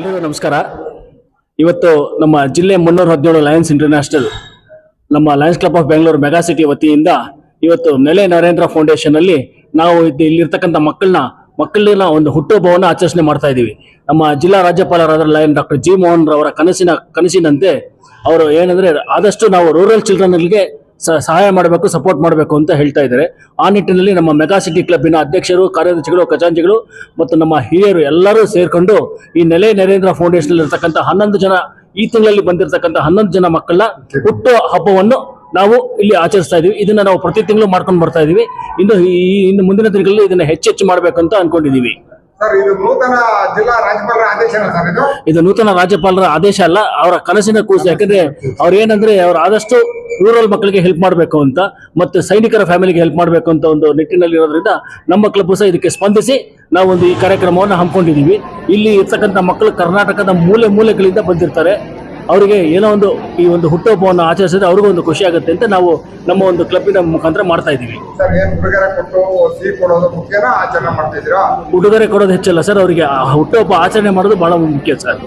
ಎಲ್ರಿಗೂ ನಮಸ್ಕಾರ. ಇವತ್ತು ನಮ್ಮ ಜಿಲ್ಲೆ ಮುನ್ನೂರ ಹದಿನೇಳು ಲಯನ್ಸ್ ಇಂಟರ್ನ್ಯಾಷನಲ್, ನಮ್ಮ lions club of Bengaluru mega city ವತಿಯಿಂದ ಇವತ್ತು ನೆಲೆ ನರೇಂದ್ರ ಫೌಂಡೇಶನ್ ಅಲ್ಲಿ ನಾವು ಇಲ್ಲಿರ್ತಕ್ಕಂಥ ಮಕ್ಕಳನ್ನ ಮಕ್ಕಳಿನ ಒಂದು ಹುಟ್ಟುಹಬ್ಬವನ್ನು ಆಚರಣೆ ಮಾಡ್ತಾ ಇದ್ದೀವಿ. ನಮ್ಮ ಜಿಲ್ಲಾ ರಾಜ್ಯಪಾಲರಾದ ಲಯನ್ ಡಾಕ್ಟರ್ ಜಿ ಮೋಹನ್ ರವರ ಕನಸಿನ, ಕನಸಿನಂತೆ ಅವರು ಏನಂದ್ರೆ ಆದಷ್ಟು ನಾವು ರೂರಲ್ ಚಿಲ್ಡ್ರನ್ಗೆ ಸಹಾಯ ಮಾಡಬೇಕು ಸಪೋರ್ಟ್ ಮಾಡಬೇಕು ಅಂತ ಹೇಳ್ತಾ ಇದ್ದಾರೆ. ಆ ನಿಟ್ಟಿನಲ್ಲಿ ನಮ್ಮ ಮೆಗಾ ಸಿಟಿ ಕ್ಲಬ್ಬಿನ ಅಧ್ಯಕ್ಷರು, ಕಾರ್ಯದರ್ಶಿಗಳು, ಖಜಾಂಚಿಗಳು ಮತ್ತು ನಮ್ಮ ಹಿರಿಯರು ಎಲ್ಲರೂ ಸೇರಿಕೊಂಡು ಈ ನೆಲೆ ನರೇಂದ್ರ ಫೌಂಡೇಶನ್ ಇರತಕ್ಕಂಥ ಹನ್ನೊಂದು ಜನ, ಈ ತಿಂಗಳಲ್ಲಿ ಬಂದಿರತಕ್ಕಂಥ ಹನ್ನೊಂದು ಜನ ಮಕ್ಕಳನ್ನ ಹುಟ್ಟು ಹಬ್ಬವನ್ನು ನಾವು ಇಲ್ಲಿ ಆಚರಿಸ್ತಾ ಇದೀವಿ. ಇದನ್ನ ನಾವು ಪ್ರತಿ ತಿಂಗಳು ಮಾಡ್ಕೊಂಡು ಬರ್ತಾ ಇದೀವಿ. ಇನ್ನು ಈ ಇನ್ನು ಮುಂದಿನ ತಿಂಗಳಲ್ಲಿ ಇದನ್ನ ಹೆಚ್ಚೆಚ್ಚು ಮಾಡಬೇಕಂತ ಅನ್ಕೊಂಡಿದೀವಿ. ಇದು ನೂತನ ರಾಜ್ಯಪಾಲರ ಆದೇಶ ಅಲ್ಲ ಅವರ ಕನಸಿನ ಕೂಸು. ಯಾಕಂದ್ರೆ ಅವ್ರ ಏನಂದ್ರೆ ಅವ್ರ ಆದಷ್ಟು ರೂರಲ್ ಮಕ್ಕಳಿಗೆ ಹೆಲ್ಪ್ ಮಾಡಬೇಕು ಅಂತ ಮತ್ತೆ ಸೈನಿಕರ ಫ್ಯಾಮಿಲಿಗೆ ಹೆಲ್ಪ್ ಮಾಡಬೇಕು ಅಂತ ಒಂದು ನಿಟ್ಟಿನಲ್ಲಿ ಇರೋದ್ರಿಂದ ನಮ್ಮ ಕ್ಲಬ್ ಸಹ ಇದಕ್ಕೆ ಸ್ಪಂದಿಸಿ ನಾವು ಒಂದು ಈ ಕಾರ್ಯಕ್ರಮವನ್ನು ಹಮ್ಮಿಕೊಂಡಿದ್ದೀವಿ. ಇಲ್ಲಿ ಇರ್ತಕ್ಕಂಥ ಮಕ್ಕಳು ಕರ್ನಾಟಕದ ಮೂಲೆ ಮೂಲೆಗಳಿಂದ ಬಂದಿರ್ತಾರೆ. ಅವರಿಗೆ ಏನೋ ಒಂದು ಈ ಒಂದು ಹುಟ್ಟುಹಬ್ಬವನ್ನು ಆಚರಿಸಿದ್ರೆ ಅವ್ರಿಗೂ ಒಂದು ಖುಷಿ ಆಗುತ್ತೆ ಅಂತ ನಾವು ನಮ್ಮ ಒಂದು ಕ್ಲಬ್ಬಿನ ಮುಖಾಂತರ ಮಾಡ್ತಾ ಇದ್ದೀವಿ. ಉಡುಗೊರೆ ಕೊಡೋದು ಹೆಚ್ಚಲ್ಲ ಸರ್ ಅವರಿಗೆ ಆ ಹುಟ್ಟುಹಬ್ಬ ಆಚರಣೆ ಮಾಡೋದು ಬಹಳ ಮುಖ್ಯ ಸರ್.